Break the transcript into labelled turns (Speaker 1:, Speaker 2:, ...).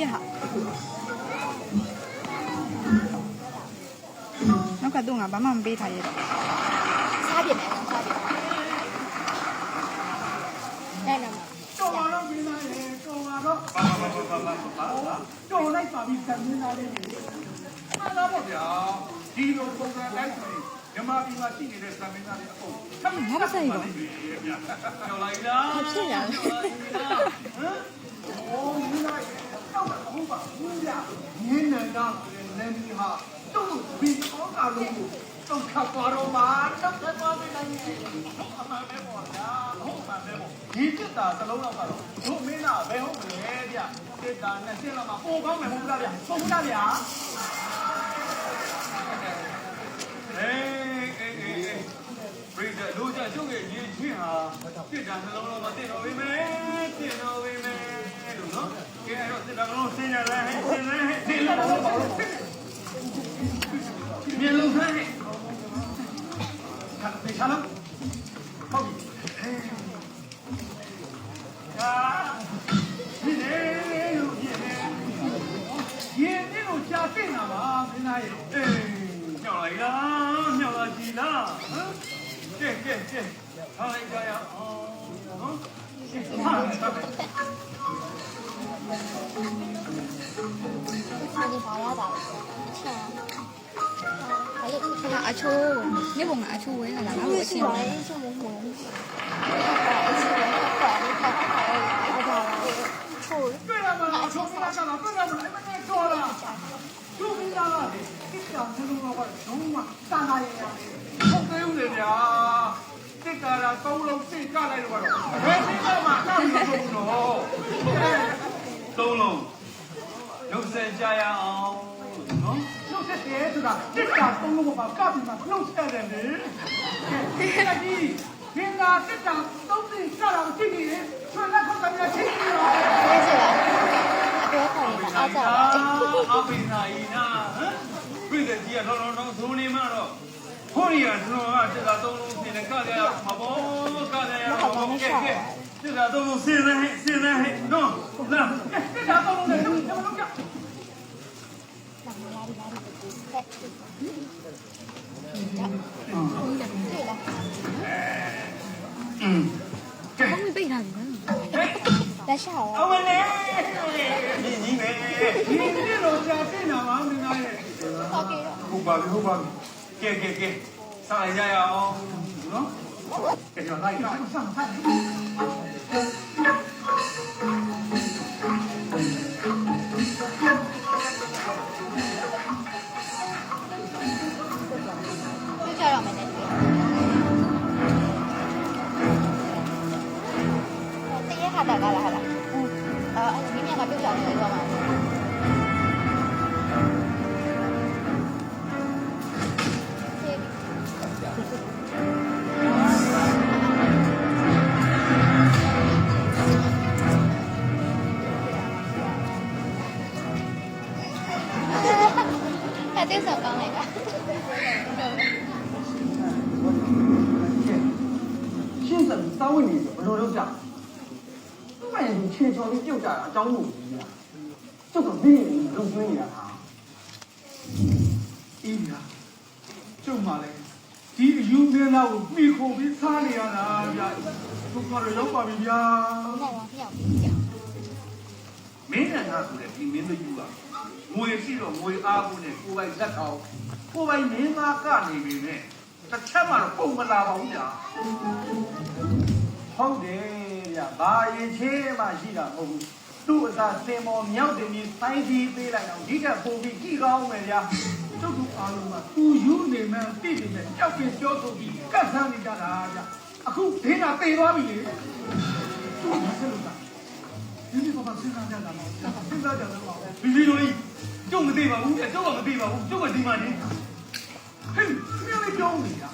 Speaker 1: ပြဟာနောက်ကသူ့ငါဘာမှမပေးထားရတော့
Speaker 2: စားပြမယ်စားပြအဲ့နော်
Speaker 3: တော်ပါတော့ပြည်သားရေတော်ပါတော့ပါပါပါပါပါပါတော်လိုက်ပါပြီကံမင်းသားလေးမှန်လားပေါ့ဗျာဒီလိုပုံစံတိုင်းဆိုရင်မြမပြည်မှာရှိနေတဲ့ကံမင်းသားလေးအကုန်ထပ်
Speaker 1: ငါမဆိုင်ဘူး
Speaker 3: ဗျာကျော်လိုက်လား
Speaker 2: ဖြစ်ရလဲ
Speaker 3: ဟမ်โอ้မင်းသား ရေတော့ဟုတ်ပါဘူးဗျာမင်းနန္ဒာလည်းမီဟာတော့ဘီအောကလုံးကိုတော့ခပ်ပါတော့မှာတော့ခပ်ပါမယ်လားအမှန်ပဲပေါ့ဗျာဟုတ်ပါပဲပေါ့ဒီတက်တာသလုံးတော့ကတော့တို့မင်းသားဘယ်ဟုတ်မလဲဗျတက်တာနဲ့ရှင်းလာမှာပိုကောင်းမယ်ဟုတ်လားဗျဟုတ်လားဗျအေးအေးအေးအေးပြိတ္တလူကြကျုပ်ရဲ့ရည်ချင်းဟာတက်တာနှလုံးလုံးမတင်တော့ပြီမဲတင်တော့ပြီမဲလို့နော်ကဲအဲ့တော့တက်တာ နှလုံးစင်ရလဲစင်လဲစင်လို့ပါလို့မြေလုံးဆိုင်ခါတေချာလားဟုတ်ပြီအာဒီလေလို့ဒီလေရင်นี่ကိုကြာတင်တာပါမင်းသားရဲ့
Speaker 1: 对了
Speaker 2: 嘛，球不能下场，对了嘛，你。们太错了，
Speaker 3: 又，不好，牛马三大爷呀，啊！ ကတစ်တာသုံးလုံးမှာကပ်ပြီးမှနှုတ်ဆက်တယ်လေကဲဒီကကြီးမင်းကတစ်တာသုံးပြီးစတာကိုသိနေတယ်ဆွေလက်ခေါက်ကမြတ်ချင်းပြီးတော့
Speaker 2: ကျေးဇူးပါတော့ကောင်အားကြပါ
Speaker 3: အပိနာဤနာဟမ်ပြည်တဲ့ကြီးကလောလောလောဇုံနေမှတော့ခိုးရီကကျွန်တော်ကတစ်တာသုံးလုံးပြင်ကကြရမဘောကကြရမဘောကဲကဲတစ်တာသုံးလုံးစင်းနေစင်းနေနော်လာတစ်တာသုံးလုံးနဲ့ကျွန်တော်တို့
Speaker 1: ဘာမှမပိတ်ထားဘူး
Speaker 2: နော်လ
Speaker 3: က်
Speaker 2: ရှာရောအ
Speaker 3: မလေးညီညီနဲ့ဒီနေ့တော့ကြာတင်တာပါမင်းသားရဲ့
Speaker 2: ဟုတ်ကဲ့
Speaker 3: ဟုတ်ပါပြီဟုတ်ပါပြီကဲကဲကဲစားရရအောင်နော်ကဲကျွန်တော်လိုက်တာစား
Speaker 4: စား င်းစပြီးစောင်းဝင်နေဆိုဘယ်လိုလုပ်ကြသူ့မရင်ချေချော်ပြီးပြုတ်ကြတာအကြောင်းကိုကြီးလားကျုပ်ကမင်းရင်လုံကျွင်းနေတာဟာ
Speaker 3: အေးလားကျုံပါလေဒီအယူမင်းသားကိုမိခုံပြီးစားနေရတာဗျာဒုက္ခတွေရောက်ပါပြီဗျာ
Speaker 2: 那往上讲，
Speaker 3: မင်းနဲ့သားဆိုတဲ့ဒီမင်းတို့ယူကငွေရှိတော့ငွေအားဖို့နဲ့ကိုယ်ပိုင်လက်အောင်ကိုယ်ပိုင်မင်းသားကနေပြီနဲ့တစ်ချက်မှတော့ပုံမလာပါဘူးဗျာ
Speaker 4: ဟုတ်တယ်ဗျဘာရင်ချေးမှရှိတာမဟုတ်ဘူးသူ့အစားစင်မော်မြောက်တင်ပြီးစိုင်းပြီးပေးလိုက်အောင်ဒီကပုံပြီးကြည့်ကောင်းမယ်ဗျာ
Speaker 3: ကျုပ်တို့အားလုံးကသူယူနေမှန်းသိနေတယ်ကြောက်ပြီးကြောဆိုပြီးကတ်ဆန်းနေကြတာဗျာအခုဒင်းကပေသွားပြီလေသူ့မဆက်လို့ကဒီနေ့ဘာမှစဉ်းစားကြတာမဟုတ်ဘူးစဉ်းစားကြတာမဟုတ်ဘူးဘီလီလိုလေးကျုပ်မသိပါဘူးကျုပ်ကမသိပါဘူးကျုပ်ကဒီမှာနေဟေးမင်းလေးပြောနေတာ